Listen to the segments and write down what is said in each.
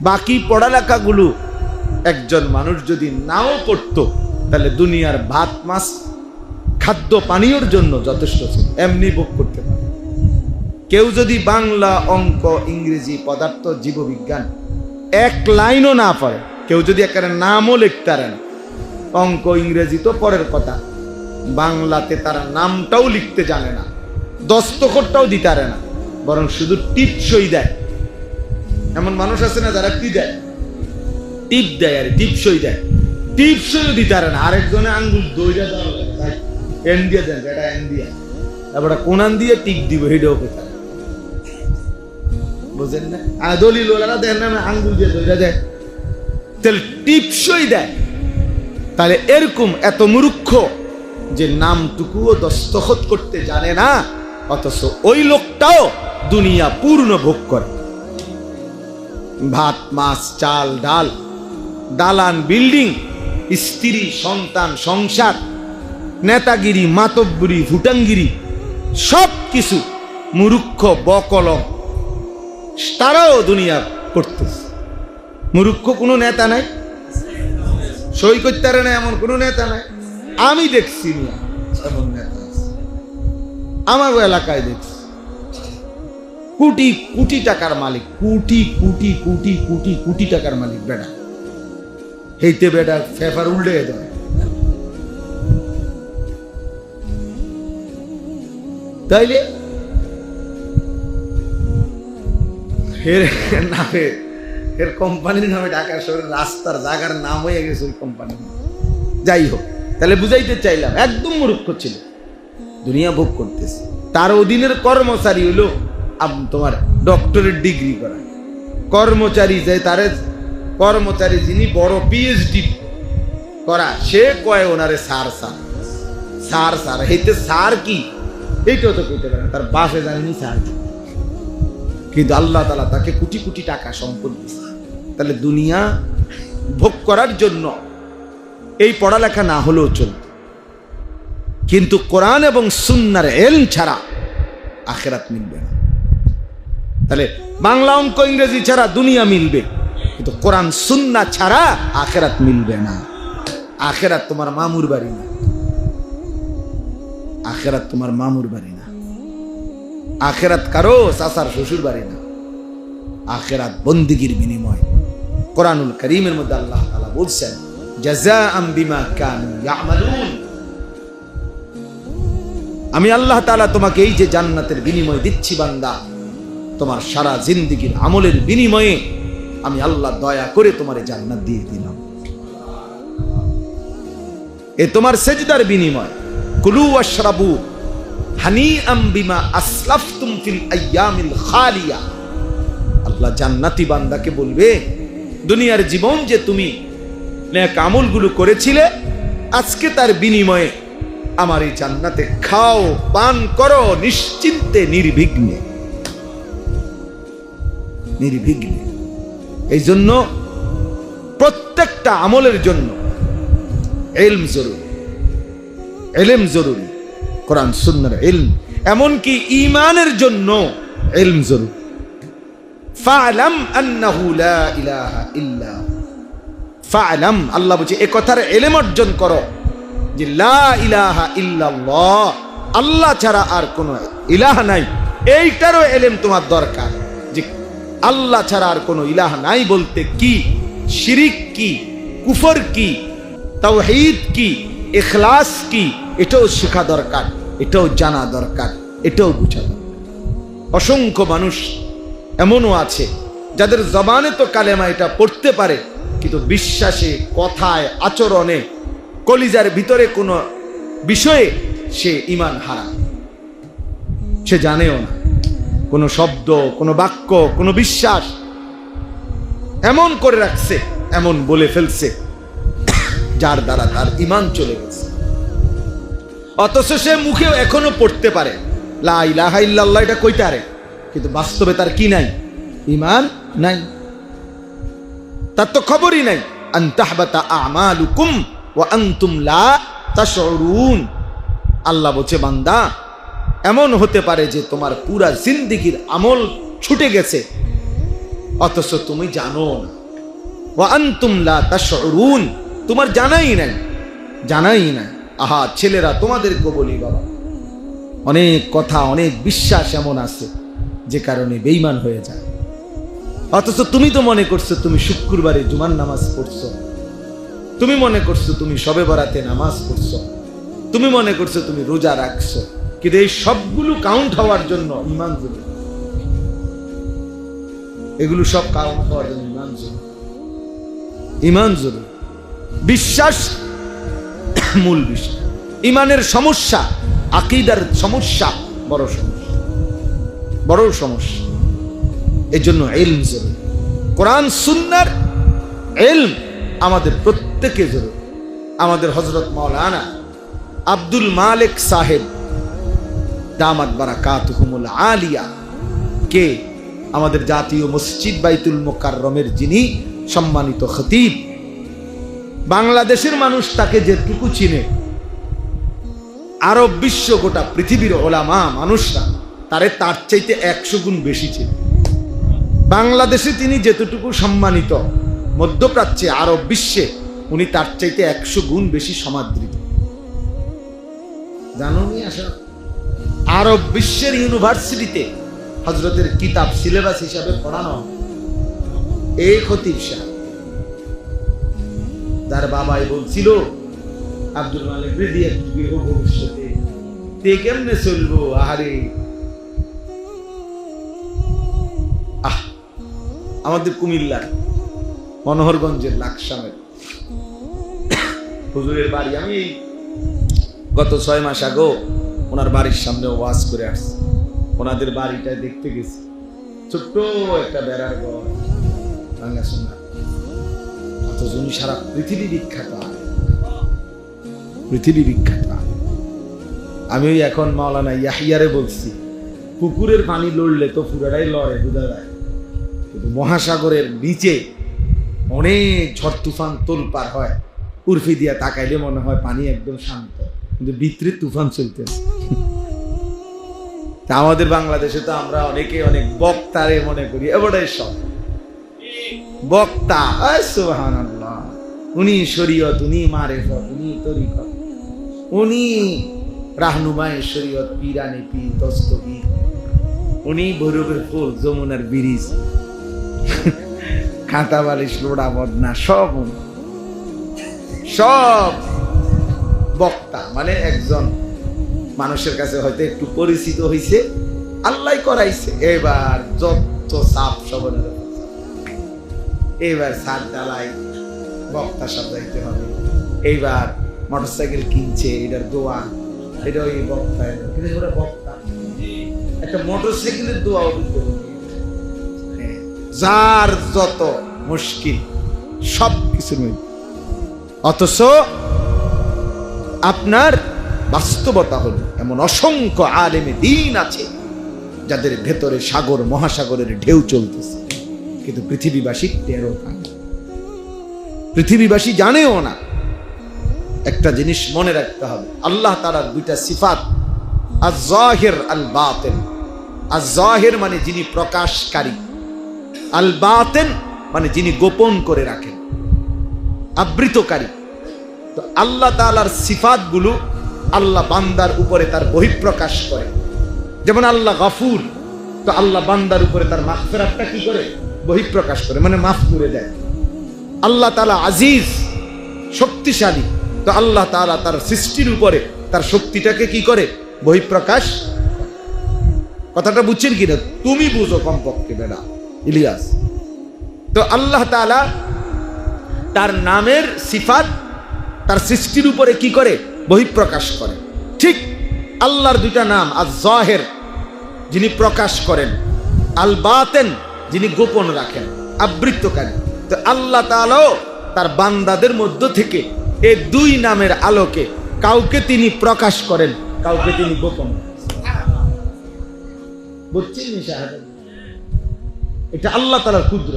বাকি পড়ালেখাগুলো একজন মানুষ যদি নাও পড়তো, তাহলে দুনিয়ার ভাত, মাছ, খাদ্য, পানীয়র জন্য যথেষ্ট ছিল। এমনি ভোগ করতে পারে। কেউ যদি বাংলা, অঙ্ক, ইংরেজি, পদার্থ, জীববিজ্ঞান এক লাইনও না পারে কেউ যদি একেবারে নামও লিখতে পারে না, অঙ্ক, ইংরেজি তো পরের কথা, বাংলাতে তারা নামটাও লিখতে জানে না, দস্তখতটাও দিতে পারে না, বরং শুধু টিপসই দেয়। এমন মানুষ আছে না যারা কি দেয়? টিপ দেয়, আর টিপসই দেয়। টিপসইও দিতে পারে না। আরেকজনে আঙ্গুল দইরা দেওয়া এন দিয়ে দেন এটা এন দিয়ে তারপরে কোনান দিয়ে টিপ দিব, হেডেও পেতে বুঝেন না? আর দলিল ওলারা দেন না আঙ্গুল দিয়ে দইরা দেয়। তাহলে টিপসই দেয়। তাহলে এরকম এত মূর্খ যে নামটুকুও দস্তখত করতে জানে না, অথচ ওই লোকটাও দুনিয়া পূর্ণ ভোগ করে। ভাত, মাছ, চাল, ডাল, দালান, বিল্ডিং, স্ত্রী, সন্তান, সংসার, নেতাগিরি, মাতব্বরি ভুটাঙ্গিরি সব কিছু মুরুক্ষ, বকলম, তারাও দুনিয়া করতেছে। মুরুক্ষ কোনো নেতা নাই সই করতে না এমন কোনো নেতা নাই। আমি দেখছি না এমন নেতা এলাকায় দেখছি। কোটি কোটি টাকার মালিক, কোটি কোটি কোটি কোটি কোটি টাকার মালিক বেটা। হেইতে বেটা ফেফার উল্টে দেয় তাইলে? এর নামে এর কোম্পানির নামে ঢাকা শহরের রাস্তার জায়গার নাম হয়ে গেছে ওই কোম্পানি। যাই হোক তাহলে বুঝাইতে চাইলাম, একদম মূর্খ ছিল। দুনিয়া ভোগ করতেছে। তার অধীনের কর্মচারী হলো তোমার ডক্টরের ডিগ্রি করা কর্মচারী যে তারে কর্মচারী যিনি বড় পিএইচডি করা সে কয় ওনারে সার সার সার সার হেতে সার কি? এইটাও তো কইতে পারে। তার বাসে জানেনি সার কিন্তু আল্লাহ তালা তাকে কোটি কোটি টাকা সম্পদ দিচ্ছে তাহলে দুনিয়া ভোগ করার জন্য এই পড়ালেখা না হলেও চলত কিন্তু কোরআন এবং সুন্নার এলম ছাড়া আখেরাত মিলবে না। তাহলে বাংলা অঙ্ক ইংরেজি ছাড়া দুনিয়া মিলবে, কিন্তু কোরআন, সুন্না ছাড়া আখেরাত মিলবে না। আখেরাত তোমার মামুর বাড়ি না। আখেরাত তোমার মামুর বাড়ি না। আখেরাত কারও চাচার শ্বশুর বাড়ি না। আখেরাত বন্দিগির বিনিময়। কোরআনুল করিমের মধ্যে আল্লাহ তাআলা বলছেন আমি আল্লাহ তাআলা তোমাকে এই যে জান্নাতের বিনিময় দিচ্ছি, বান্দা। তোমার সারা জিন্দিগির আমলের বিনিময়ে আমি আল্লাহ দয়া করে তোমার জান্নাত দিয়ে দিলাম। এ তোমার সেজদার বিনিময়। কুলু ওয়াশরাবু হানিআম বিমা আসলাফতুম ফিল আইয়ামিল খালিয়া। আল্লাহ জান্নাতি বান্দাকে বলবে, দুনিয়ার জীবন যে তুমি নেক আমলগুলো করেছিলে, আজকে তার বিনিময়ে আমার এই জান্নাতে খাও, পান করো, নিশ্চিন্তে, নির্বিঘ্নে। নির্বিঘ্নে। এই জন্য প্রত্যেকটা আমলের জন্য এলম জরুরি। এলেম জরুরি। কোরআন, সুন্নার এলম। এমনকি ইমানের জন্য এলম জরুরি। ফালাম আন্নাহু লা ইল্লা ফালাম, আল্লাহ বলছে, এ কথার এলেম অর্জন করো যে লা ইলাহা ইল্লাল্লাহ, আল্লাহ ছাড়া আর কোনো ইলাহ নাই। এইটারও এলেম তোমার দরকার। আল্লাহ ছাড়া আর কোনো ইলাহ নাই বলতে কি? শিরিক কি? কুফর কি? তাওহীদ কি? ইখলাস কি? এটাও শেখা দরকার, এটাও জানা দরকার, এটাও বোঝা দরকার। অসংখ্য মানুষ এমনও আছে, যাদের জবানে তো কালেমা এটা পড়তে পারে, কিন্তু বিশ্বাসে, কথায়, আচরণে, কলিজার ভিতরে কোনো বিষয়ে সে ইমান হারা সে জানেও না। কোনো শব্দ, কোনো বাক্য, কোনো বিশ্বাস এমন করে রাখছে, এমন বলে ফেলছে, যার দ্বারা তার ইমান চলে গেছে। অথচ সে মুখেও এখনও পড়তে পারে। লা ইলাহা ইল্লাল্লাহ, এটা কইতে পারে কিন্তু বাস্তবে তার কি নাই? ইমান নাই। তার তো খবরই নাই। আমালুকুম ওয়া আনতুম লা তাশউরুন। আল্লাহ বলছে, বান্দা এমন হতে পারে যে তোমার পুরা জিন্দিগির আমল ছুটে গেছে। অথচ তুমি জানো না। তোমার জানাই নাই। জানাই নাই। আহা, ছেলেরা তোমাদেরকে বলি বাবা। অনেক কথা, অনেক বিশ্বাস এমন আছে যে কারণে বেইমান হয়ে যায়। অথচ তুমি তো মনে করছ তুমি শুক্রবারে জুমার নামাজ পড়ছো। তুমি মনে করছ তুমি সবে বরাতে নামাজ পড়ছো। তুমি মনে করছ তুমি রোজা রাখছো। কিন্তু এই সবগুলো কাউন্ট হওয়ার জন্য ইমান জরুরি এগুলো সব কাউন্ট হওয়ার জন্য ইমান জরুরি ইমান জরুরি বিশ্বাস, মূল বিষয় ইমানের সমস্যা, আকিদার সমস্যা, বড় সমস্যা। বড় সমস্যা। এই জন্য এলম জরুরি। কোরআন, সুন্নার এলম আমাদের প্রত্যেকে জরুরি। আমাদের হজরত মাওলানা আব্দুল মালিক সাহেব দামাত বারাকাতুহুমুল আলিয়া। কে? আমাদের জাতীয় মসজিদ বাইতুল মোকাররমের যিনি সম্মানিত খতিব। বাংলাদেশের মানুষ তাকে যেটুকু চিনে, আরব বিশ্ব গোটা পৃথিবীর ওলামা মানুষরা তারে তার চাইতে একশো গুণ বেশি ছিল বাংলাদেশে তিনি যেতটুকু সম্মানিত, মধ্যপ্রাচ্যে, আরব বিশ্বে, উনি তার চাইতে একশো গুণ বেশি সমাদৃত। জানো নি আসলে আরব বিশ্বের ইউনিভার্সিটিতে হজরতের কিতাব সিলেবাস হিসাবে পড়ানো এই খতিব শাহ যার বাবাই বলছিল আব্দুল মালিক রেডি ভবিষ্যতে। কেমনে চলবো? আহারে। আহ, আমাদের কুমিল্লার মনোহরগঞ্জের লাকসামের হুজুরের বাড়ি। আমি গত ছয় মাস আগেও ওনার বাড়ির সামনে ওয়াজ করে আসছে। ওনাদের বাড়িটা দেখতে গেছি। ছোট্ট একটা বেড়ার ঘর। ভাঙ্গা শোনা অথচ সারা পৃথিবী বিখ্যাত। পৃথিবী বিখ্যাত। আমি ওই এখন মাওলানা ইয়াহিয়ারে বলছি, পুকুরের পানি লড়লে তো পুরাটাই লড়ে, বোঝা কিন্তু মহাসাগরের নিচে অনেক ঝড় তুফান তোলপার হয়। উর্ফি দিয়া তাকাইলে মনে হয় পানি একদম শান্ত। কিন্তু ভিতরে তুফান চলতেছে তা আমাদের বাংলাদেশে তো আমরা অনেকে অনেক বক্তারে মনে করি, এবারে সব। বক্তা সুবহানাল্লাহ। উনি শরীয়ত, উনি মারেফত, উনি তরিকত। উনি রাহনুমায় শরীয়ত পিরানি পীর দস্তগীর উনি ভৈরবের ফুল, যমুনার ব্রিজ। খাতা বালিশ, লোড়া বদনা, সব। সব। বক্তা মানে একজন মানুষের কাছে হয়তো একটু পরিচিত হয়েছে আল্লাহ করাইছে এবার যত চাপ সবনের। এইবার সার ডালাই বক্তা সাজাইতে হবে এইবার মোটরসাইকেল কিনছে এটার দোয়া এটা ওই বক্তা কিন্তু বক্তা একটা মোটরসাইকেলের হবে। হ্যাঁ, যার যত মুশকিল সব মধ্যে অথচ আপনার বাস্তবতা হল এমন অসংখ্য আলেমে দিন আছে যাদের ভেতরে সাগর, মহাসাগরের ঢেউ চলতেছে। কিন্তু পৃথিবীবাসী টেরও পায় পৃথিবীবাসী জানেও না। একটা জিনিস মনে রাখতে হবে। আল্লাহ তালার দুইটা সিফাত আজ জাহির আল বাতেন আজ জাহির মানে যিনি প্রকাশকারী। আল বাতেন মানে যিনি গোপন করে রাখেন। আবৃতকারী। তো আল্লাহ তালার সিফাতগুলো আল্লাহ বান্দার উপরে তার বহিঃপ্রকাশ করে। যেমন আল্লাহ গাফুর, তো আল্লাহ বান্দার উপরে তার মাফেরাতটা কি করে? বহিঃপ্রকাশ করে মানে মাফ করে দেয়। আল্লাহ তালা আজিজ, শক্তিশালী, তো আল্লাহ তালা তার সৃষ্টির উপরে তার শক্তিটাকে কি করে? বহিঃপ্রকাশ কথাটা বুঝছেন কিনা? তুমি বুঝো কমপক্ষে বেড়া ইলিয়াস। তো আল্লাহ তালা তার নামের সিফাত তার সৃষ্টির উপরে কি করে? বহিঃপ্রকাশ করে। ঠিক আল্লাহর দুইটা নাম আজ জাহের যিনি প্রকাশ করেন। আল বাতেন যিনি গোপন রাখেন, আবৃত্তকারী। তো আল্লাহ তাআলাও তার বান্দাদের মধ্য থেকে এই দুই নামের আলোকে কাউকে তিনি প্রকাশ করেন, কাউকে তিনি গোপন। এটা আল্লাহ তালার ক্ষুদ্র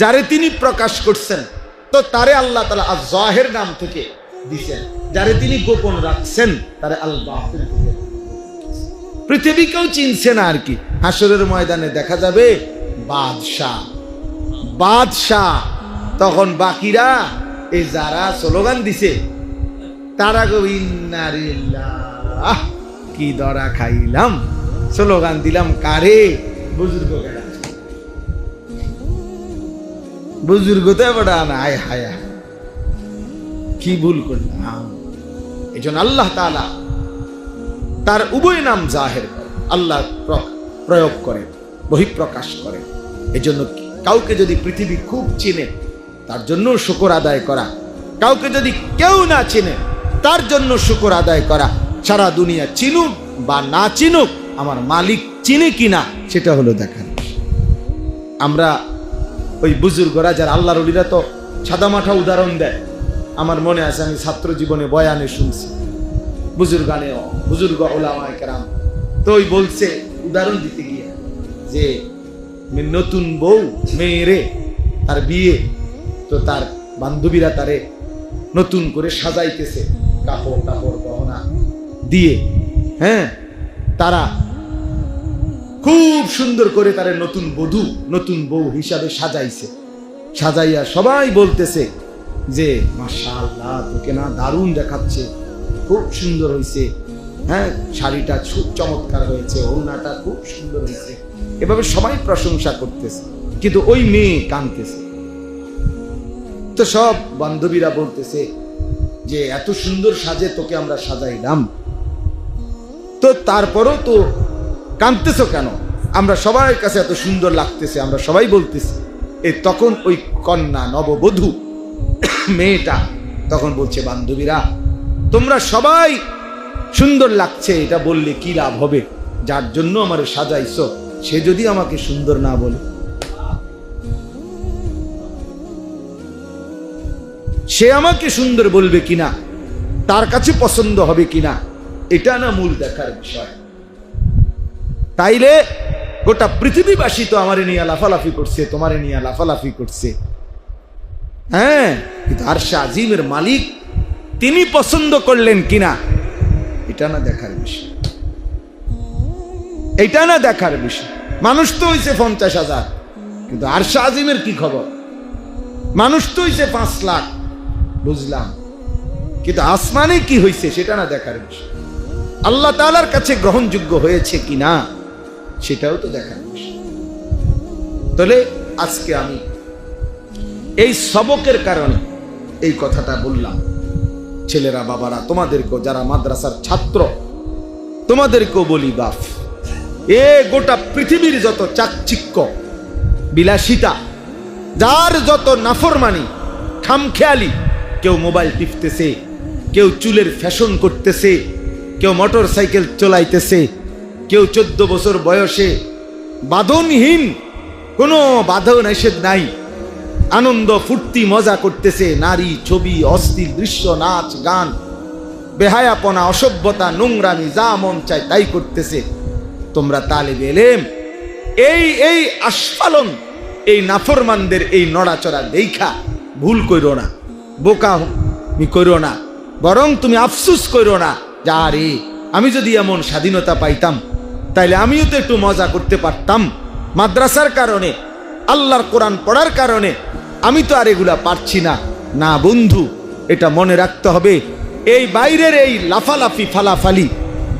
যারে তিনি প্রকাশ করছেন তো তারে আল্লাহ তালা আজ জাহের নাম থেকে দিছেন, যারে তিনি গোপন রাখছেন, তারে আল বাতিল থেকে পৃথিবীকেও চিনছে না আর কি। হাসরের ময়দানে দেখা যাবে বাদশাহ। বাদশাহ, তখন বাকিরা এই যারা স্লোগান দিছে, তারা কি দরা খাইলাম? স্লোগান দিলাম, কারে? বুজুর্গ বুজুর্গ তো না আয় হায়। কি ভুল করলাম? এই জন্য আল্লাহ তাআলা তার উভয় নাম জাহের আল্লাহ প্র- প্রয়োগ করে, বহিঃপ্রকাশ করে। এজন্য কাউকে যদি পৃথিবী খুব চিনে, তার জন্য শুকর আদায় করা। কাউকে যদি কেউ না চিনে, তার জন্য শুকর আদায় করা। সারা দুনিয়া চিনুক বা না চিনুক, আমার মালিক চিনে কিনা, সেটা হলো দেখার আমরা ওই বুজুর্গরা যারা আল্লাহর অলিরা তো সাদামাঠা উদাহরণ দেয়। আমার মনে আছে, আমি ছাত্র জীবনে বয়ানে শুনছি। বুজুর্গানে বুজুর্গ ওলামায় কেরাম। তো ওই বলছে, উদাহরণ দিতে গিয়ে যে নতুন বউ মেয়েরে তার বিয়ে। তো তার বান্ধবীরা তারে নতুন করে সাজাইতেছে কাপড় কাপড় গহনা দিয়ে। হ্যাঁ? তারা খুব সুন্দর করে তারে নতুন বধূ, নতুন বউ হিসাবে সাজাইছে। সাজাইয়া সবাই বলতেছে যে, মাশাআল্লাহ, তোকে না দারুণ দেখাচ্ছে। খুব সুন্দর হয়েছে হ্যাঁ শাড়িটা খুব চমৎকার হয়েছে, ওড়নাটা খুব সুন্দর হয়েছে। এভাবে সবাই প্রশংসা করতেছে, কিন্তু ওই মেয়ে কানতেছে। তো সব বান্ধবীরা বলতেছে যে, এত সুন্দর সাজে তোকে আমরা সাজাইলাম। তো তারপরও তো কাঁদতেছো কেন? আমরা সবার কাছে এত সুন্দর লাগতেছে, আমরা সবাই বলতেছি। এ তখন ওই কন্যা নববধূ, মেয়েটা তখন বলছে, বান্ধবীরা, তোমরা সবাই সুন্দর লাগছে, এটা বললে কি লাভ হবে? যার জন্য আমার সাজাইছো, সে যদি আমাকে সুন্দর না বলে। সে আমাকে সুন্দর বলবে কিনা? তার কাছে পছন্দ হবে কিনা? এটা না মূল দেখার বিষয়। তাইলে গোটা পৃথিবীবাসী তো আমারে নিয়ে লাফালাফি করছে, তোমারে নিয়ে লাফালাফি করছে। হ্যাঁ কিন্তু আরশা আজিমের মালিক তিনি পছন্দ করলেন কিনা, এটা না দেখার বিষয়। এটা না দেখার বিষয়। মানুষ তো হইছে পঞ্চাশ হাজার, কিন্তু আরশা আজিমের কি খবর? মানুষ তো হইছে পাঁচ লাখ, বুঝলাম। কিন্তু আসমানে কি হয়েছে সেটা না দেখার বিষয়। আল্লাহ তালার কাছে গ্রহণযোগ্য হয়েছে কি না সেটাও তো বিষয়। তাহলে আজকে আমি এই সবকের কারণে এই কথাটা বললাম। ছেলেরা, বাবারা, তোমাদেরকেও যারা মাদ্রাসার ছাত্র, তোমাদেরকেও বলি বাফ। এ গোটা পৃথিবীর যত চাকচিক্য, বিলাসিতা, যার যত নাফরমানি, খামখেয়ালি, কেউ মোবাইল টিপতেছে, কেউ চুলের ফ্যাশন করতেছে, কেউ মোটর সাইকেল চলাইতেছে কেউ চোদ্দ বছর বয়সে বাঁধনহীন, কোনো বাধা নিষেধ নাই। আনন্দ, ফুর্তি, মজা করতেছে, নারী, ছবি, অস্থির দৃশ্য, নাচ, গান। বেহায়াপনা, অসভ্যতা, নোংরামি, যা মন চায় তাই করতেছে। তোমরা তালেব এলেম। এই এই আস্ফালন, এই নাফরমানদের এই নড়াচড়া দেখা ভুল কইরো না। বোকা মি কইরো না। বরং তুমি আফসুস কইরো না। যা রে আমি যদি এমন স্বাধীনতা পাইতাম তাইলে আমিও তো একটু মজা করতে পারতাম। মাদ্রাসার কারণে, আল্লাহর কোরআন পড়ার কারণে আমি তো আর এগুলা পারছি না। না বন্ধু, এটা মনে রাখতে হবে, এই বাইরের এই লাফালাফি, ফালাফালি,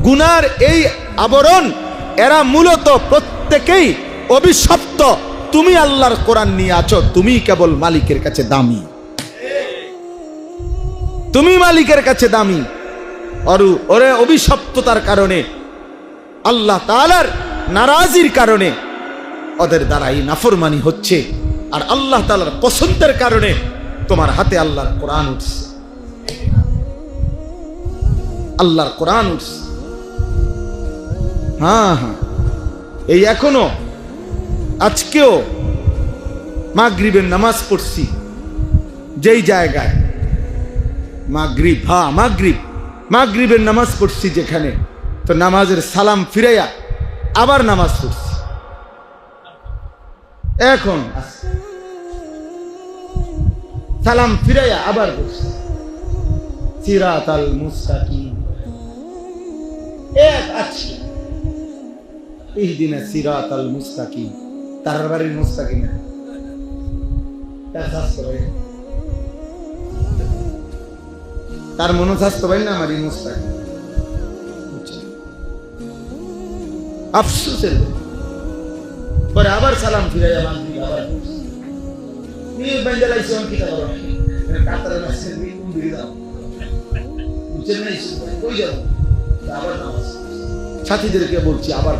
গুনার এই আবরণ, এরা মূলত প্রত্যেকেই অভিশপ্ত। তুমি আল্লাহর কোরআন নিয়ে আছো, তুমি কেবল মালিকের কাছে দামি। তুমি মালিকের কাছে দামি। অরু, ওরে অভিশপ্ততার কারণে আল্লাহ তালার নারাজির কারণে ওদের দ্বারা এই নাফরমানি হচ্ছে আর আল্লাহ তালার পছন্দের কারণে তোমার হাতে আল্লাহর কোরআন উঠছে। আল্লাহর কোরআন উঠছে। হ্যাঁ হ্যাঁ। এই এখনও, আজকেও মাগরিবের নামাজ পড়ছি। যেই জায়গায় মাগরিব হ্যাঁ মাগরিব। মাগরিবের নামাজ পড়ছি যেখানে। তো নামাজের সালাম ফিরাইয়া আবার নামাজ পড়ছি। এখন সালাম ফিরাইয়া আবার পড়ছি সিরাত আল এক আছে। ইহদিনা সিরাত আল মুস্তাকিম। তার বাড়ির মুস্তাকিম তার মনোস্বাস্থ্য ভাই না আমার মুস্তাকিম? পরে আবার সালাম ফিরে সাথীদেরকে বলছি, আবার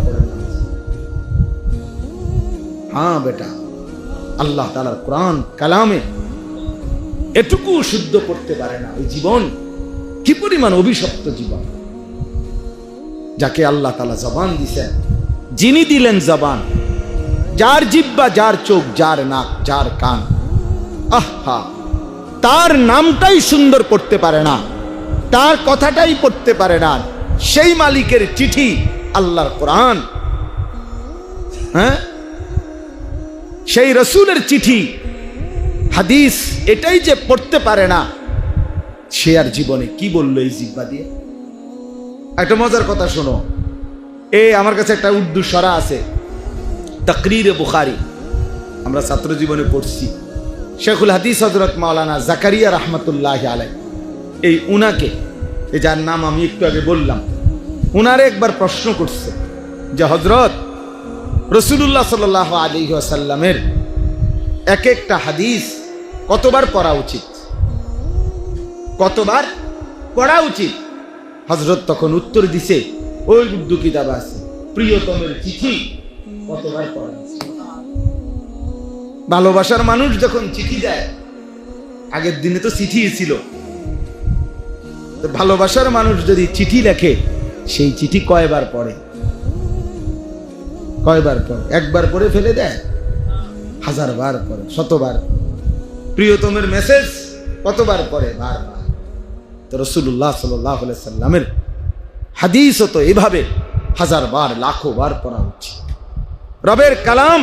হ্যাঁ বেটা, আল্লাহ তালার কোরআন, কালামে এটুকু শুদ্ধ করতে পারে না ওই জীবন। কি পরিমাণ অভিশপ্ত জীবন? যাকে আল্লাহ তালা জবান দিছেন যিনি দিলেন জবান, যার জিব্বা, যার চোখ, যার নাক, যার কান। আহা, তার নামটাই সুন্দর পড়তে পারে না, তার কথাটাই পড়তে পারে না, সেই মালিকের চিঠি আল্লাহর কোরআন। হ্যাঁ? সেই রসুলের চিঠি, হাদিস, এটাই যে পড়তে পারে না, সে আর জীবনে কি বলল এই জিব্বা দিয়ে? একটা মজার কথা শোনো। এ আমার কাছে একটা উর্দু সরা আছে। তকরিরে বুখারি। আমরা ছাত্র জীবনে পড়ছি। শেখুল হাদিস হজরত মাওলানা জাকারিয়া রহমতুল্লাহ আলাই এই উনাকে এই যার নাম আমি একটু আগে বললাম, উনারে একবার প্রশ্ন করছে যে হজরত রসুল্লাহ সাল আলী আসাল্লামের এক একটা হাদিস কতবার পড়া উচিত? কতবার পড়া উচিত? হজরত তখন উত্তর দিছে ওই উর্দু কিতাব আছে। প্রিয়তমের চিঠি কতবার পড়া ভালোবাসার মানুষ যখন চিঠি দেয়, আগের দিনে তো চিঠি ছিল। ভালোবাসার মানুষ যদি চিঠি লেখে, সেই চিঠি কয়বার পড়ে? কয়বার পড়ে? একবার পড়ে ফেলে দেয়। হাজার বার পড়ে, শতবার প্রিয়তমের মেসেজ কতবার পড়ে? বারবার। তো রসুল্লাহ সাল্লাহ সাল্লামের হাদিস তো এভাবে হাজার বার, লাখো বার পড়া উচিত। রবের কালাম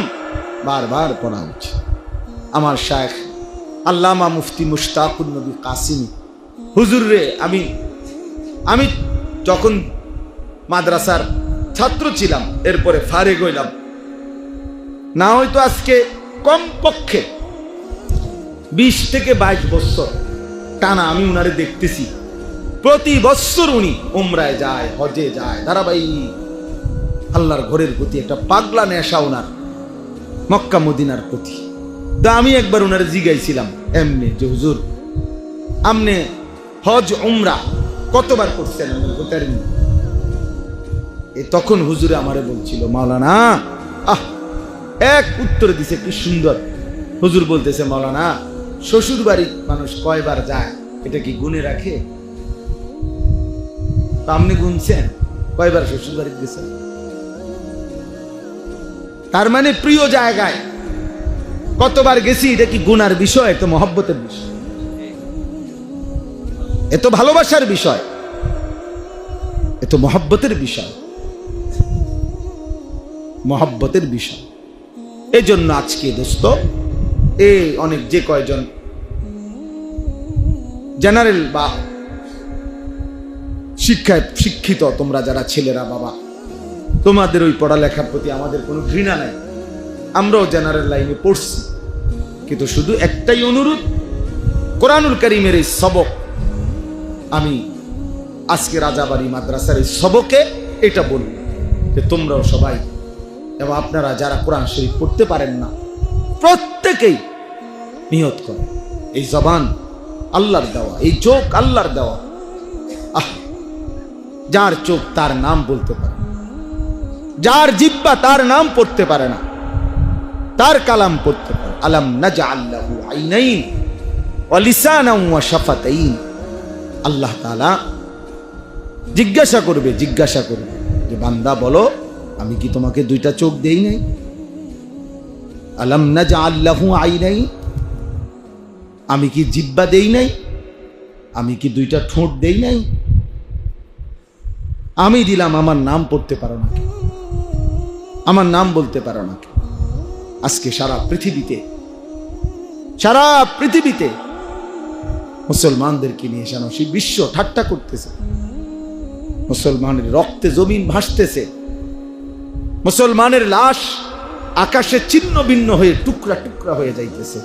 বারবার পড়া উচিত। আমার শায়েখ আল্লামা মুফতি মুশতাকুর নবী কাসিমি হুজুর রে আমি আমি যখন মাদ্রাসার ছাত্র ছিলাম, এরপরে ফারে গইলাম না হয়তো আজকে কমপক্ষে বিশ থেকে বাইশ বছর টানা আমি উনারে দেখতেছি। প্রতি বৎসর উনি উমরায় যায়, হজে যায়। ধারাবাহিক আল্লাহর ঘরের প্রতি একটা পাগলা নেশা ওনার মক্কা মদিনার প্রতি। তো আমি একবার ওনারে জিগাইছিলাম, এমনি যে হুজুর, আমনে হজ, উমরা কতবার করছেন? আমি এ তখন হুজুরে আমারে বলছিল, মাওলানা, আহ, এক উত্তর দিছে, কি সুন্দর। হুজুর বলতেছে, মাওলানা শ্বশুর বাড়ি মানুষ কয়বার যায়, এটা কি গুনে রাখে? আপনি গুনছেন? কয়বার শ্বশুর বাড়ি গেছেন? তার মানে প্রিয় জায়গায় কতবার গেছি, এটা কি গুনার বিষয়? এত মহব্বতের বিষয়। এত ভালোবাসার বিষয়। এত মহব্বতের বিষয়। মহব্বতের বিষয়। এই জন্য আজকে দোস্ত এ অনেক যে কয়জন জেনারেল বা শিক্ষায় শিক্ষিত তোমরা যারা ছেলেরা, বাবা। তোমাদের ওই পড়ালেখার প্রতি আমাদের কোনো ঘৃণা নাই। আমরাও জেনারেল লাইনে পড়ছি। কিন্তু শুধু একটাই অনুরোধ, কোরআনুল করিমের এই সবক। আমি আজকে রাজাবাড়ি মাদ্রাসার এই সবকে এটা বলব যে তোমরাও সবাই, এবং আপনারা যারা কোরআন শরীফ পড়তে পারেন না, প্রত্যেকেই নিয়ত করে। এই জবান আল্লাহর দেওয়া, এই চোখ আল্লাহর দেওয়া। আহ যার চোখ তার নাম বলতে পারে যার জিব্বা তার নাম পড়তে পারে না। তার কালাম পড়তে পারে। আলাম নাজা আল্লাহ আইনাইন অলিসানা শাফাতাইন। আল্লাহ তাআলা জিজ্ঞাসা করবে জিজ্ঞাসা করবে যে, বান্দা বলো, আমি কি তোমাকে দুইটা চোখ দেই নাই? আলাম নাজা আল্লাহু আইনাই আমি কি জিব্বা দেই নাই? আমি কি দুইটা ঠোঁট দেই নাই? আমি দিলাম, আমার নাম পড়তে পারো না আমার নাম বলতে পারো না আজকে সারা পৃথিবীতে সারা পৃথিবীতে মুসলমানদেরকে নিয়ে যেন সেই বিশ্ব ঠাট্টা করতেছে। মুসলমানের রক্তে জমিন ভাসতেছে। মুসলমানের লাশ আকাশে ছিন্ন ভিন্ন হয়ে টুকরা টুকরা হয়ে যাইতেছে।